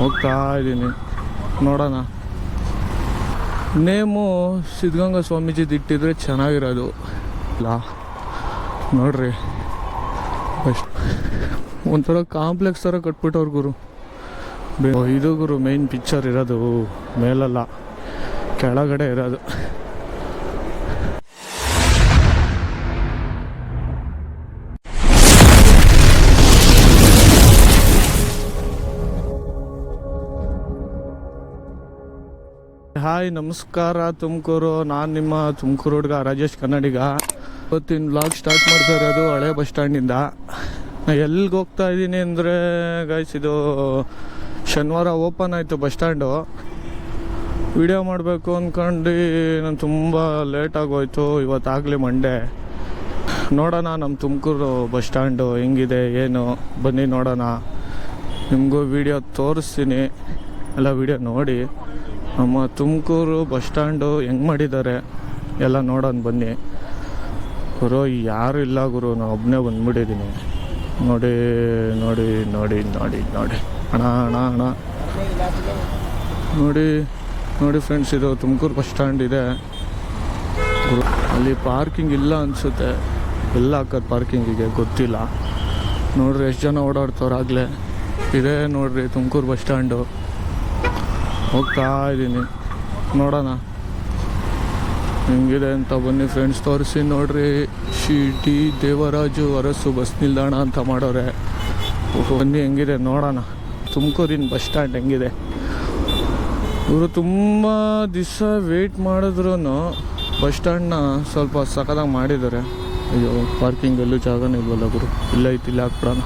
ಹೋಗ್ತಾ ಇದ್ದೀನಿ. ನೋಡೋಣ. ನೇಮು ಸಿದ್ಧಗಂಗಾ ಸ್ವಾಮೀಜಿದು ಇಟ್ಟಿದ್ರೆ ಚೆನ್ನಾಗಿರೋದು. ಇಲ್ಲ. ನೋಡ್ರಿ. ಅಷ್ಟು. ಒಂಥರ ಕಾಂಪ್ಲೆಕ್ಸ್ ಥರ ಕಟ್ಬಿಟ್ಟವ್ರು ಗುರು. ಇದು ಗುರು ಮೇನ್ ಪಿಕ್ಚರ್ ಇರೋದು ಮೇಲಲ್ಲ. ಕೆಳಗಡೆ ಇರೋದು. ಹಾಯ್, ನಮಸ್ಕಾರ ತುಮಕೂರು. ನಾನು ನಿಮ್ಮ ತುಮಕೂರು ಹುಡುಗ ರಾಜೇಶ್ ಕನ್ನಡಿಗ. ಇವತ್ತಿನ ಬ್ಲಾಗ್ ಸ್ಟಾರ್ಟ್ ಮಾಡ್ತಾ ಇರೋದು ಹಳೆ ಬಸ್ ಸ್ಟ್ಯಾಂಡಿಂದ ನಾ ಎಲ್ಲಿಗೆ ಹೋಗ್ತಾ ಇದ್ದೀನಿ ಅಂದರೆ ಗೈಸ್ ಇದು ಶನಿವಾರ ಓಪನ್ ಆಯಿತು ಬಸ್ ಸ್ಟ್ಯಾಂಡು ವಿಡಿಯೋ ಮಾಡಬೇಕು ಅಂದ್ಕೊಂಡು ನಾನು ತುಂಬ ಲೇಟ್ ಆಗೋಯ್ತು. ಇವತ್ತಾಗಲಿ ಮಂಡೇ ನೋಡೋಣ ನಮ್ಮ ತುಮಕೂರು ಬಸ್ ಸ್ಟ್ಯಾಂಡು ಹೆಂಗಿದೆ, ಏನು. ಬನ್ನಿ ನೋಡೋಣ. ನಿಮಗೂ ವಿಡಿಯೋ ತೋರಿಸ್ತೀನಿ. ಎಲ್ಲ ವಿಡಿಯೋ ನೋಡಿ. ನಮ್ಮ ತುಮಕೂರು ಬಸ್ ಸ್ಟ್ಯಾಂಡು ಹೆಂಗೆ ಮಾಡಿದ್ದಾರೆ ಎಲ್ಲ ನೋಡೋಣ ಬನ್ನಿ. ಗುರು, ಯಾರು ಇಲ್ಲ ಗುರು, ನಾನು ಒಬ್ಬನೇ ಬಂದ್ಬಿಟ್ಟಿದ್ದೀನಿ. ನೋಡಿ ನೋಡಿ ನೋಡಿ ನೋಡಿ ನೋಡಿ. ಅಣ್ಣ ಅಣ್ಣ ಅಣ್ಣ. ನೋಡಿ ನೋಡಿ ಫ್ರೆಂಡ್ಸ್ ಇದು ತುಮಕೂರು ಬಸ್ ಸ್ಟ್ಯಾಂಡ್ ಇದೆ. ಅಲ್ಲಿ ಪಾರ್ಕಿಂಗ್ ಇಲ್ಲ ಅನಿಸುತ್ತೆ. ಎಲ್ಲ ಹಾಕೋದು ಪಾರ್ಕಿಂಗಿಗೆ ಗೊತ್ತಿಲ್ಲ. ನೋಡ್ರಿ, ಎಷ್ಟು ಜನ ಓಡಾಡ್ತವ್ರು ಆಗಲೇ. ಇದೇ ನೋಡ್ರಿ ತುಮಕೂರು ಬಸ್ ಸ್ಟ್ಯಾಂಡು ಹೋಗ್ತಾ ಇದ್ದೀನಿ. ನೋಡೋಣ. ಹೆಂಗಿದೆ ಅಂತ ಬನ್ನಿ ಫ್ರೆಂಡ್ಸ್ ತೋರಿಸಿ ನೋಡ್ರಿ. ಶಿ ಟಿ ದೇವರಾಜು ಅರಸು ಬಸ್ ನಿಲ್ದಾಣ ಅಂತ ಮಾಡೋರೆ. ಬನ್ನಿ, ಹೆಂಗಿದೆ? ನೋಡೋಣ. ತುಮಕೂರಿನ ಬಸ್ ಸ್ಟ್ಯಾಂಡ್ ಹೆಂಗಿದೆ? ಇವರು ತುಂಬ ದಿವಸ ವೆಯ್ಟ್ ಮಾಡಿದ್ರೂ ಬಸ್ ಸ್ಟ್ಯಾಂಡ್ನ ಸ್ವಲ್ಪ ಸಖತ್ತಾಗಿ ಮಾಡಿದ್ದಾರೆ ಅಯ್ಯೋ ಪಾರ್ಕಿಂಗ್ ಎಲ್ಲೂ ಜಾಗನೇ ಇಲ್ವಲ್ಲ ಗುರು? ಇಲ್ಲ ಐತಿ, ಇಲ್ಲ ಹಾಕ್ಬಿಡೋಣ.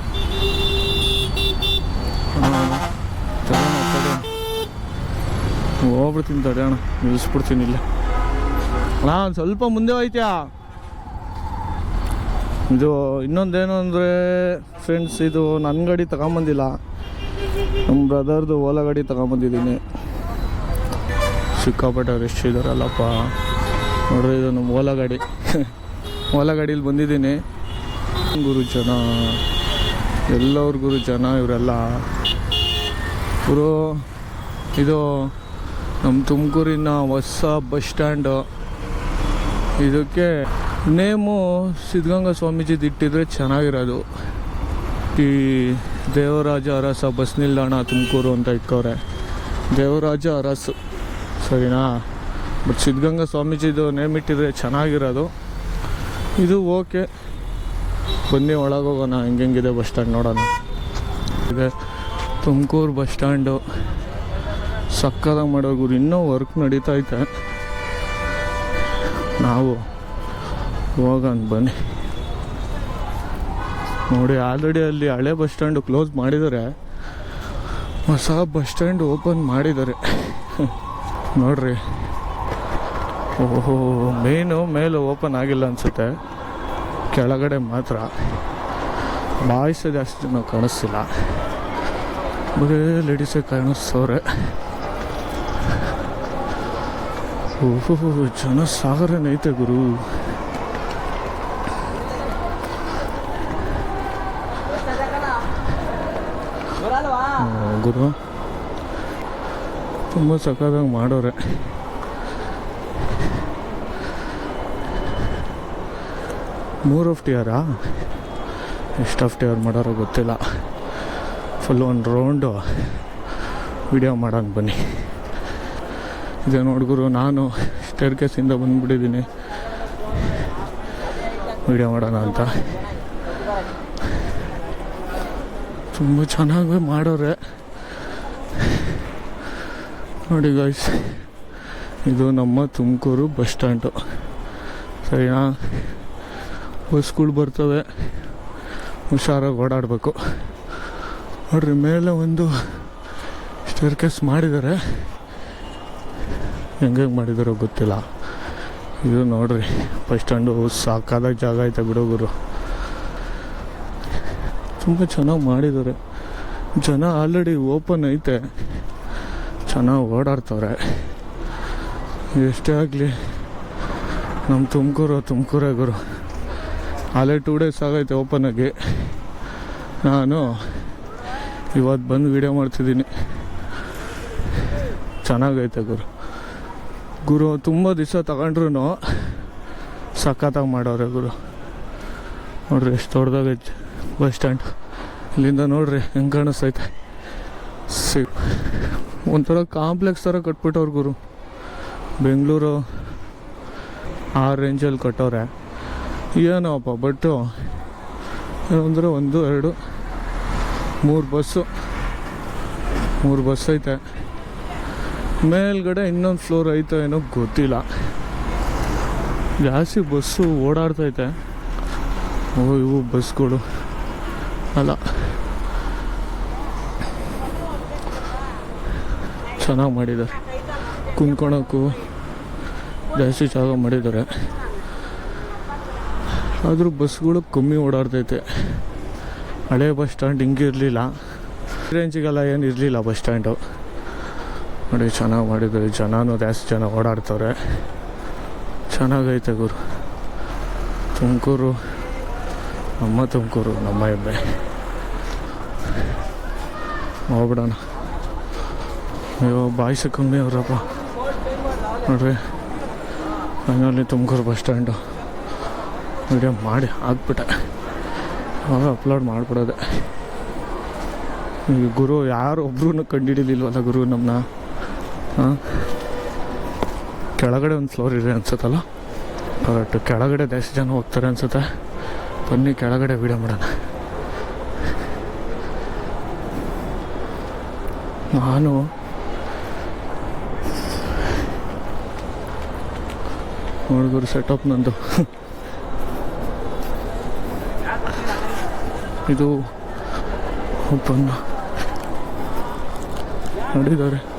ಹೋಗ್ಬಿಡ್ತೀನಿ ತಡೆಯೋಣ ಅಣ್ಣ ನಿಲ್ಲಿಸ್ಬಿಡ್ತೀನಿ ಇಲ್ಲ ಒಂದು ಸ್ವಲ್ಪ ಮುಂದೆ ಹೋಯ್ತ್ಯಾ? ಇದು ಇನ್ನೊಂದೇನು ಅಂದರೆ ಫ್ರೆಂಡ್ಸ್ ಇದು ನನ್ನ ಗಾಡಿ ತಗೊಂಬಂದಿಲ್ಲ. ನಮ್ಮ ಬ್ರದರ್ದು ಓಲಾ ಗಾಡಿ ತಗೊಂಬಂದಿದ್ದೀನಿ. ಸಿಕ್ಕಾಪಟ್ಟೆ ರೆಸ್ಟ್ ಇದಾರಲ್ಲಪ್ಪ. ನೋಡ್ರಿ, ಇದು ನಮ್ಮ ಓಲಾ ಗಾಡಿ. ಓಲಾ ಗಾಡೀಲಿ ಬಂದಿದ್ದೀನಿ. ಗುರು ಜನ ಎಲ್ಲವ್ರ ಗುರು ಜನ ಇವರೆಲ್ಲ ಇದು ನಮ್ಮ ತುಮಕೂರಿನ ಹೊಸ ಬಸ್ ಸ್ಟ್ಯಾಂಡು. ಇದಕ್ಕೆ ನೇಮು ಸಿದ್ಧಗಂಗಾ ಸ್ವಾಮೀಜಿದು ಇಟ್ಟಿದ್ರೆ ಚೆನ್ನಾಗಿರೋದು. ಈ ದೇವರಾಜ ಅರಸ ಬಸ್ ನಿಲ್ದಾಣ ತುಮಕೂರು ಅಂತ ಇಟ್ಕವ್ರೆ ದೇವರಾಜ ಅರಸು. ಸರಿನಾ? ಬಟ್ ಸಿದ್ಧಗಂಗಾ ಸ್ವಾಮೀಜಿದು ನೇಮ್ ಇಟ್ಟಿದ್ರೆ ಚೆನ್ನಾಗಿರೋದು. ಇದು ಓಕೆ. ಬನ್ನಿ ಒಳಗೆ ಹೋಗೋಣ ಹೆಂಗೆಂಗಿದೆ ಬಸ್ ಸ್ಟ್ಯಾಂಡ್ ನೋಡೋಣ. ಇದೆ ತುಮಕೂರು ಬಸ್ ಸ್ಟ್ಯಾಂಡು. ಸಕ್ಕದಾಗ ಮಾಡೋ ಗುರು, ಇನ್ನೂ ವರ್ಕ್ ನಡೀತಾ ಐತೆ. ನಾವು ಹೋಗೋಣ ಬನ್ನಿ. ನೋಡಿ ಆಲ್ರೆಡಿ ಅಲ್ಲಿ ಹಳೆ ಬಸ್ ಸ್ಟ್ಯಾಂಡು ಕ್ಲೋಸ್ ಮಾಡಿದ್ದಾರೆ. ಹೊಸ ಬಸ್ ಸ್ಟ್ಯಾಂಡ್ ಓಪನ್ ಮಾಡಿದ್ದಾರೆ. ನೋಡ್ರಿ. ಓಹೋ, ಮೇನು ಮೇಲೆ ಓಪನ್ ಆಗಿಲ್ಲ ಅನಿಸುತ್ತೆ. ಕೆಳಗಡೆ ಮಾತ್ರ. ಬಾಯ್ಸ್ ಜಾಸ್ತಿ ಕಾಣಿಸ್ತಿಲ್ಲ. ಬರೀ ಲೇಡೀಸೇ ಕಾಣಿಸ್ತವ್ರೆ ಜನ ಸಾಗರನೇ ಐತೆ ಗುರು. ಗುರು, ತುಂಬ ಸಕ್ಕತ್ತಾಗಿ ಮಾಡೋರೆ. ಮೂರು ಆಫ್ ಟಿಯರಾ ಎಷ್ಟು ಆಫ್ ಟಿಯರ್ ಮಾಡೋರೋ ಗೊತ್ತಿಲ್ಲ. ಫುಲ್ ಒಂದು ರೌಂಡು ವಿಡಿಯೋ ಮಾಡೋಂಗೆ ಬನ್ನಿ. ಇದೆ ನೋಡ್ಗುರು, ನಾನು ಸ್ಟೇರ್ ಕೇಸಿಂದ ಬಂದ್ಬಿಟ್ಟಿದ್ದೀನಿ. ವೀಡಿಯೋ ಮಾಡೋಣ ಅಂತ. ತುಂಬ ಚೆನ್ನಾಗಿ ಮಾಡೋರೆ. ನೋಡಿ ಗಾಯ್ಸ್ ಇದು ನಮ್ಮ ತುಮಕೂರು ಬಸ್ ಸ್ಟ್ಯಾಂಡು ಸರಿನಾ? ಬಸ್ಗಳು ಬರ್ತವೆ. ಹುಷಾರಾಗಿ ಓಡಾಡಬೇಕು. ನೋಡ್ರಿ, ಮೇಲೆ ಒಂದು ಸ್ಟೇರ್ ಕೇಸ್ ಮಾಡಿದ್ದಾರೆ. ಹೆಂಗೆ ಮಾಡಿದಾರೋ ಗೊತ್ತಿಲ್ಲ. ಇದು ನೋಡ್ರಿ ಫಸ್ಟ್ ಸ್ಟ್ಯಾಂಡು ಸಾಕಾದ ಜಾಗ ಐತೆ ಬಿಡೋಗರು ತುಂಬ ಚೆನ್ನಾಗಿ ಮಾಡಿದ್ದಾರೆ ಜನ ಆಲ್ರೆಡಿ ಓಪನ್ ಐತೆ. ಚೆನ್ನಾಗಿ ಓಡಾಡ್ತವ್ರೆ. ಎಷ್ಟೇ ಆಗಲಿ ನಮ್ಮ ತುಮಕೂರು ತುಮಕೂರೇ ಗುರು. ಆಲ್ರೆಡಿ ಟೂ ಡೇಸ್ ಆಗೈತೆ ಓಪನ್ ಆಗಿ. ನಾನು ಇವತ್ತು ಬಂದು ವೀಡಿಯೋ ಮಾಡ್ತಿದ್ದೀನಿ. ಚೆನ್ನಾಗೈತೆ ಗುರು. ಗುರು ತುಂಬ ದಿವಸ ತಗೊಂಡ್ರು ಸಖತ್ತಾಗಿ ಮಾಡೋರೆ ಗುರು. ನೋಡ್ರಿ ಎಷ್ಟು ದೊಡ್ಡದಾಗೈತೆ ಬಸ್ ಸ್ಟ್ಯಾಂಡ್. ಇಲ್ಲಿಂದ ನೋಡ್ರಿ ಹೆಂಗೆ ಕಾಣಿಸ್ತೈತೆ. ಸಿ, ಒಂಥರ ಕಾಂಪ್ಲೆಕ್ಸ್ ಥರ ಕಟ್ಬಿಟ್ಟವ್ರು ಗುರು. ಬೆಂಗಳೂರು ಆ ರೇಂಜಲ್ಲಿ ಕಟ್ಟವ್ರೆ. ಏನೋಪ್ಪ ಬಟ್ಟು ಅಂದರೆ ಒಂದು, ಎರಡು, ಮೂರು ಬಸ್ಸು. ಮೂರು ಬಸ್ ಐತೆ. ಮೇಲ್ಗಡೆ ಇನ್ನೊಂದು ಫ್ಲೋರ್ ಐತೋ ಏನೋ ಗೊತ್ತಿಲ್ಲ. ಜಾಸ್ತಿ ಬಸ್ಸು ಓಡಾಡ್ತೈತೆ ಓ, ಇವು ಬಸ್ಗಳು. ಅಲ್ಲ. ಚೆನ್ನಾಗಿ ಮಾಡಿದ್ದಾರೆ. ಕುಂದ್ಕೊಳಕ್ಕೂ ಜಾಸ್ತಿ ಜಾಗ ಮಾಡಿದ್ದಾರೆ. ಆದರೂ ಬಸ್ಗಳು ಕಮ್ಮಿ ಓಡಾಡ್ತೈತೆ. ಹಳೆ ಬಸ್ ಸ್ಟ್ಯಾಂಡ್ ಹಿಂಗಿರಲಿಲ್ಲ ರೇಂಜಿಗೆಲ್ಲ ಏನು ಇರಲಿಲ್ಲ ಬಸ್ ಸ್ಟ್ಯಾಂಡು. ನೋಡಿ, ಚೆನ್ನಾಗಿ ಮಾಡಿದ್ದಾರೆ. ಜನನೂ ಜಾಸ್ತಿ ಜನ ಓಡಾಡ್ತವ್ರೆ. ಚೆನ್ನಾಗೈತೆ ಗುರು. ತುಮಕೂರು, ನಮ್ಮ ತುಮಕೂರು, ನಮ್ಮ ಹೆಮ್ಮೆ ಹೋಗ್ಬಿಡೋಣ. ಅಯ್ಯೋ ಬಾಯ್ಸ ಕಮ್ಮಿ ಅವ್ರಪ್ಪ ನೋಡ್ರಿ ಮನೆಯಲ್ಲಿ ತುಮಕೂರು ಬಸ್ ಸ್ಟ್ಯಾಂಡು. ವಿಡಿಯೋ ಮಾಡಿ ಹಾಕ್ಬಿಟ್ಟೆ. ಅವಾಗ ಅಪ್ಲೋಡ್ ಮಾಡಿಬಿಡೋದೆ. ಈ ಗುರು ಯಾರು ಒಬ್ರು ಕಂಡುಹಿಡಿಲಿಲ್ವಲ್ಲ ಗುರು ನಮ್ಮನ್ನ ಹಾಂ? ಕೆಳಗಡೆ ಒಂದು ಫ್ಲೋರ್ ಇದೆ ಅನ್ಸುತ್ತಲ್ಲ? ಕರೆಕ್ಟ್ ಕೆಳಗಡೆ ಜಾಸ್ತಿ ಜನ ಹೋಗ್ತಾರೆ ಅನ್ಸುತ್ತೆ. ಬನ್ನಿ, ಕೆಳಗಡೆ ವಿಡಿಯೋ ಮಾಡೋಣ. ನಾನು ನೋಡಿದ್ರು ಸೆಟಪ್ ನಂದು. ಇದು ಒಬ್ಬನ್ನ ನೋಡಿದ್ದಾರೆ.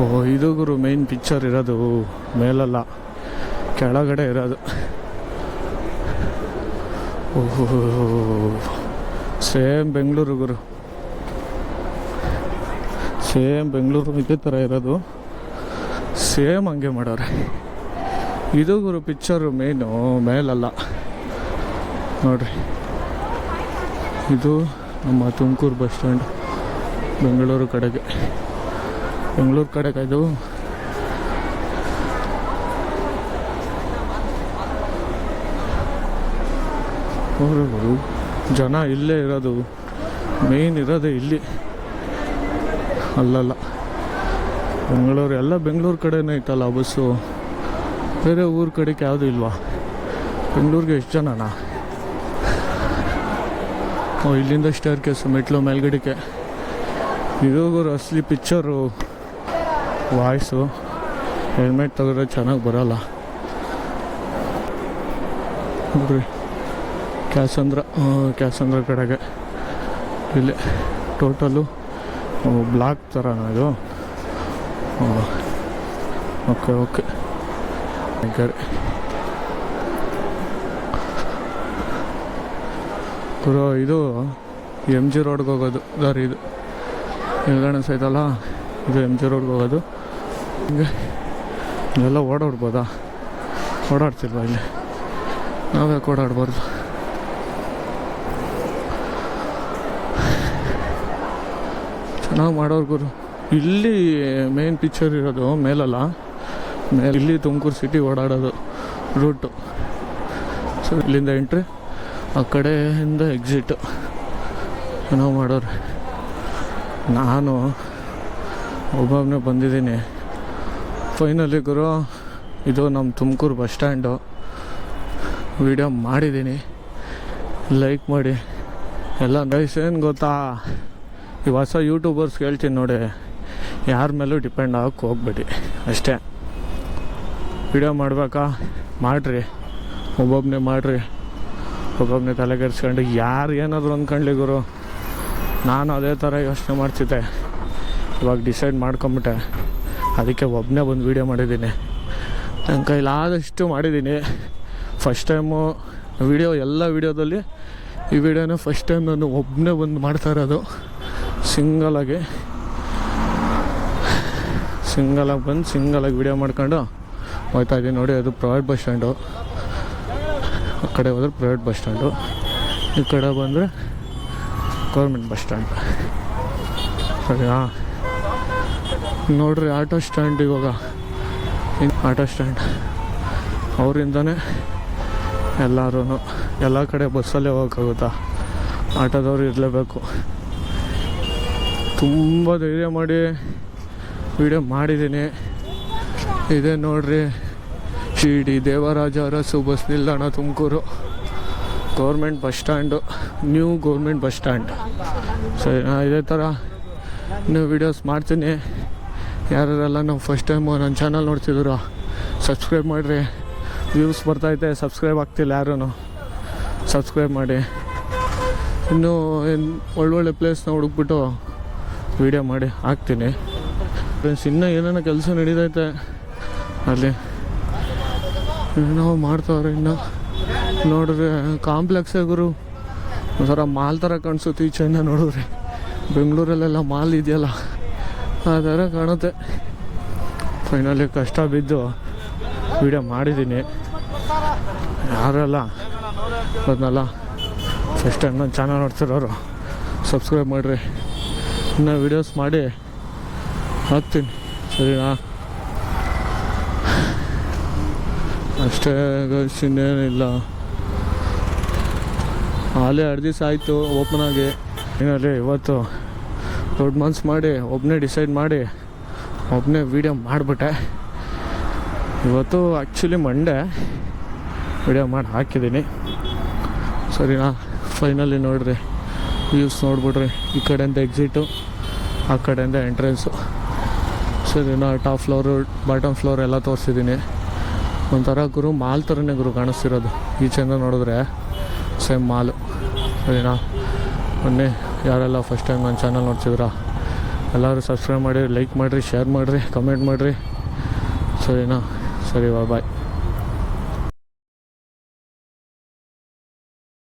ಓ ಇದು ಗುರು ಮೇನ್ ಪಿಕ್ಚರ್ ಇರೋದು. ಮೇಲಲ್ಲ, ಕೆಳಗಡೆ ಇರೋದು. ಓಹೋ, ಸೇಮ್ ಬೆಂಗಳೂರು ಗುರು. ಸೇಮ್ ಬೆಂಗಳೂರು ಇದೇ ಥರ ಇರೋದು. ಸೇಮ್ ಹಂಗೆ ಮಾಡೋರೆ. ಇದು ಗುರು ಪಿಕ್ಚರು ಮೇನು ಮೇಲಲ್ಲ. ನೋಡ್ರಿ. ಇದು ನಮ್ಮ ತುಮಕೂರು ಬಸ್ ಸ್ಟ್ಯಾಂಡ್, ಬೆಂಗಳೂರು ಕಡೆಗೆ. ಬೆಂಗಳೂರು ಕಡೆ ಇದು. ಜನ ಇಲ್ಲೇ ಇರೋದು. ಮೇಯ್ನ್ ಇರೋದೇ ಇಲ್ಲಿ. ಅಲ್ಲಲ್ಲ. ಬೆಂಗಳೂರು, ಎಲ್ಲ ಬೆಂಗಳೂರು ಕಡೆನೇ ಐತಲ್ಲ ಬಸ್ಸು. ಬೇರೆ ಊರ ಕಡೆಗೆ ಯಾವುದು ಇಲ್ವಾ? ಬೆಂಗಳೂರಿಗೆ ಎಷ್ಟು ಓ, ಇಲ್ಲಿಂದ ಸ್ಟೇರ್ ಕೇಸು ಮೆಟ್ಲು ಮೇಲ್ಗಡೆಗೆ. ಇದು ಅಸಲಿ ಪಿಕ್ಚರು ವಾಯ್ಸು. ಹೆಲ್ಮೆಟ್ ತೆಗೆದ್ರೆ ಚೆನ್ನಾಗಿ ಬರೋಲ್ಲ. ನೋಡ್ರಿ, ಕ್ಯಾಸಂದ್ರ ಕ್ಯಾಸಂದ್ರ ಕಡೆಗೆ. ಇಲ್ಲಿ ಟೋಟಲು ಬ್ಲಾಕ್ ಥರ ಇದು. Okay okay. ಗುರು. ಇದು ಎಂ ಜಿ ರೋಡ್ಗೆ ಹೋಗೋದು. ದಾರಿ ಇದು. ನಿಲ್ದಾಣ ಸೈತಲ್ಲ? ಇದು ಎಂ ಜಿ ರೋಡ್ಗೆ ಹೋಗೋದು. ಹಿಂಗೆ ಇಲ್ಲೆಲ್ಲ ಓಡಾಡ್ಬೋದಾ? ಓಡಾಡ್ತಿಲ್ವ ಇಲ್ಲಿ? ನಾವ್ಯಾಕೆ ಓಡಾಡ್ಬಾರ್ದು ಚೆನ್ನಾಗಿ ಮಾಡೋರು ಗುರು. ಇಲ್ಲಿ ಮೇನ್ ಪಿಕ್ಚರ್ ಇರೋದು ಮೇಲಲ್ಲ. ಮೇಲೆ ಇಲ್ಲಿ ತುಮಕೂರು ಸಿಟಿ ಓಡಾಡೋದು ರೂಟು ಸೊ ಇಲ್ಲಿಂದ ಎಂಟ್ರಿ ಆ ಕಡೆಯಿಂದ ಎಕ್ಸಿಟ್ ನಾವು ಮಾಡೋರು. ನಾನು ಒಬ್ಬೊಬ್ಬನೇ ಬಂದಿದ್ದೀನಿ. ಫೈನಲಿ ಗುರು, ಇದು ನಮ್ಮ ತುಮಕೂರು ಬಸ್ ಸ್ಟ್ಯಾಂಡು. ವಿಡಿಯೋ ಮಾಡಿದ್ದೀನಿ. ಲೈಕ್ ಮಾಡಿ. ಎಲ್ಲ ನೈಸ್ ಏನು ಗೊತ್ತಾ? ಈ ಹೊಸ ಯೂಟ್ಯೂಬರ್ಸ್ ಹೇಳ್ತೀನಿ ನೋಡಿ. ಯಾರ ಮೇಲೂ ಡಿಪೆಂಡ್ ಆಗಕ್ಕೆ ಹೋಗ್ಬೇಡಿ. ಅಷ್ಟೇ. ವಿಡಿಯೋ ಮಾಡಬೇಕಾ? ಮಾಡಿರಿ. ಒಬ್ಬೊಬ್ಬನೇ ಮಾಡಿರಿ. ಒಬ್ಬೊಬ್ಬನೇ ತಲೆ ಕೆಡ್ಸ್ಕೊಂಡು ಯಾರು ಏನಾದರೂ ಅಂದ್ಕೊಂಡ್ಲಿ ಗುರು. ನಾನು ಅದೇ ಥರ ಯೋಚನೆ ಮಾಡ್ತಿದ್ದೆ. ಇವಾಗ ಡಿಸೈಡ್ ಮಾಡ್ಕೊಂಬಿಟ್ಟೆ. ಅದಕ್ಕೆ ಒಬ್ಬನೇ ಬಂದು ವೀಡಿಯೋ ಮಾಡಿದ್ದೀನಿ. ನನ್ನ ಕೈಲಾದಷ್ಟು ಮಾಡಿದ್ದೀನಿ. ಫಸ್ಟ್ ಟೈಮು ವಿಡಿಯೋ ಎಲ್ಲ ವೀಡಿಯೋದಲ್ಲಿ ಈ ವಿಡಿಯೋನ ಫಸ್ಟ್ ಟೈಮ್ ನಾನು ಒಬ್ಬನೇ ಬಂದು ಮಾಡ್ತಾ ಇರೋದು. ಸಿಂಗಲಾಗಿ ಸಿಂಗಲಾಗಿ ಬಂದು ಸಿಂಗಲಾಗಿ ವಿಡಿಯೋ ಮಾಡ್ಕೊಂಡು ಹೋಗ್ತಾ ಇದ್ದೀನಿ. ನೋಡಿ, ಅದು ಪ್ರೈವೇಟ್ ಬಸ್ ಸ್ಟ್ಯಾಂಡು ಆ ಕಡೆ ಹೋದ್ರೆ ಪ್ರೈವೇಟ್ ಬಸ್ ಸ್ಟ್ಯಾಂಡು ಈ ಕಡೆ ಬಂದರೆ ಗೌರ್ಮೆಂಟ್ ಬಸ್ ಸ್ಟ್ಯಾಂಡ್ ಸರಿನಾ? ನೋಡ್ರಿ, ಆಟೋ ಸ್ಟ್ಯಾಂಡ್ ಇವಾಗ. Auto stand. ಅವರಿಂದನೇ ಎಲ್ಲರೂ ಎಲ್ಲ ಕಡೆ ಬಸ್ಸಲ್ಲೇ ಹೋಗೋಕ್ಕಾಗುತ್ತಾ? ಆಟೋದವ್ರು ಇರಲೇಬೇಕು. ತುಂಬ ಧೈರ್ಯ ಮಾಡಿ ವಿಡಿಯೋ ಮಾಡಿದ್ದೀನಿ. ಇದೇ ನೋಡ್ರಿ, ಶಿರ್ಡಿ ದೇವರಾಜ ಅರಸು ಬಸ್ ನಿಲ್ದಾಣ Tumakuru. Government bus stand, new government bus stand. ಸರಿ ಇದೇ ಥರ ನ್ಯೂ ವೀಡಿಯೋಸ್ ಮಾಡ್ತೀನಿ. ಯಾರೆಲ್ಲ ನಾವು ಫಸ್ಟ್ ಟೈಮು ನನ್ನ ಚಾನಲ್ ನೋಡ್ತಿದ್ರು ಸಬ್ಸ್ಕ್ರೈಬ್ ಮಾಡಿರಿ. ವ್ಯೂಸ್ ಬರ್ತೈತೆ ಸಬ್ಸ್ಕ್ರೈಬ್ ಆಗ್ತಿಲ್ಲ ಯಾರೂ ಸಬ್ಸ್ಕ್ರೈಬ್ ಮಾಡಿ. ಇನ್ನೂ ಏನು ಒಳ್ಳೊಳ್ಳೆ ಪ್ಲೇಸ್ನ ಹುಡುಕ್ಬಿಟ್ಟು ವೀಡಿಯೋ ಮಾಡಿ, ಹಾಕ್ತೀನಿ. ಫ್ರೆಂಡ್ಸ್ ಇನ್ನೂ ಏನೇನೋ ಕೆಲಸ ನಡೀತೈತೆ ಅಲ್ಲಿ. ಏನೋ ಮಾಡ್ತಾವ್ರೆ ಇನ್ನು. ನೋಡಿದ್ರೆ ಕಾಂಪ್ಲೆಕ್ಸೇ ಗುರು. ಒಂಥರ ಮಾಲ್ ಥರ ಕಾಣಿಸುತ್ತೆ ಈಚೆಯಿಂದ ನೋಡಿದ್ರೆ. ಬೆಂಗಳೂರಲ್ಲೆಲ್ಲ ಮಾಲ್ ಇದೆಯಲ್ಲ. ಆ ಥರ ಕಾಣುತ್ತೆ. ಫೈನಲಿ ಕಷ್ಟ ಬಿದ್ದು ವಿಡಿಯೋ ಮಾಡಿದ್ದೀನಿ. ಯಾರಲ್ಲ? ಅದನ್ನೆಲ್ಲ ಫಸ್ಟ್ ಟೈಮ್ ನನ್ನ ಚಾನಲ್ ನೋಡ್ತಿರೋರು. ಸಬ್ಸ್ಕ್ರೈಬ್ ಮಾಡಿರಿ. ಇನ್ನೂ ವೀಡಿಯೋಸ್ ಮಾಡಿ ಹಾಕ್ತೀನಿ. ಸರಿನಾ? ಅಷ್ಟೇ ಇನ್ನೇನಿಲ್ಲ. ಹಾಲೇ ಎರಡು ದಿವಸ ಆಯಿತು ಓಪನ್ ಆಗಿ. ಏನಲ್ಲಿ ಇವತ್ತು ದೊಡ್ಡ ಮನ್ಸು ಮಾಡಿ ಒಬ್ಬನೇ ಡಿಸೈಡ್ ಮಾಡಿ ಒಬ್ಬನೇ ವೀಡಿಯೋ ಮಾಡಿಬಿಟ್ಟೆ. ಇವತ್ತು ಆ್ಯಕ್ಚುಲಿ ಮಂಡೇ ವಿಡಿಯೋ ಮಾಡಿ ಹಾಕಿದ್ದೀನಿ. ಸರಿನಾ? ಫೈನಲಿ ನೋಡ್ರಿ. ವ್ಯೂಸ್ ನೋಡ್ಬಿಡ್ರಿ. ಈ ಕಡೆಯಿಂದ ಎಕ್ಸಿಟು ಆ ಕಡೆಯಿಂದ ಎಂಟ್ರೆನ್ಸು ಸರಿನಾ? ಟಾಪ್ ಫ್ಲೋರು ಬಾಟಮ್ ಫ್ಲೋರ್ ಎಲ್ಲ ತೋರಿಸಿದ್ದೀನಿ. ಒಂಥರ ಗುರು ಮಾಲ್ ಥರನೇ ಗುರು ಕಾಣಿಸ್ತಿರೋದು. ಈಚೆಯಿಂದ ನೋಡಿದ್ರೆ ಸೇಮ್ ಮಾಲು. ಸರಿನಾ? ಮೊನ್ನೆ ಯಾರೆಲ್ಲ ಫಸ್ಟ್ ಟೈಮ್ ನನ್ನ ಚಾನಲ್ ನೋಡ್ತಿದ್ರಾ ಎಲ್ಲರೂ ಸಬ್ಸ್ಕ್ರೈಬ್ ಮಾಡಿ ಲೈಕ್ ಮಾಡಿರಿ ಶೇರ್ ಮಾಡಿರಿ ಕಮೆಂಟ್ ಮಾಡಿರಿ. ಸರಿನಾ ಸರಿ ಬಾಯ್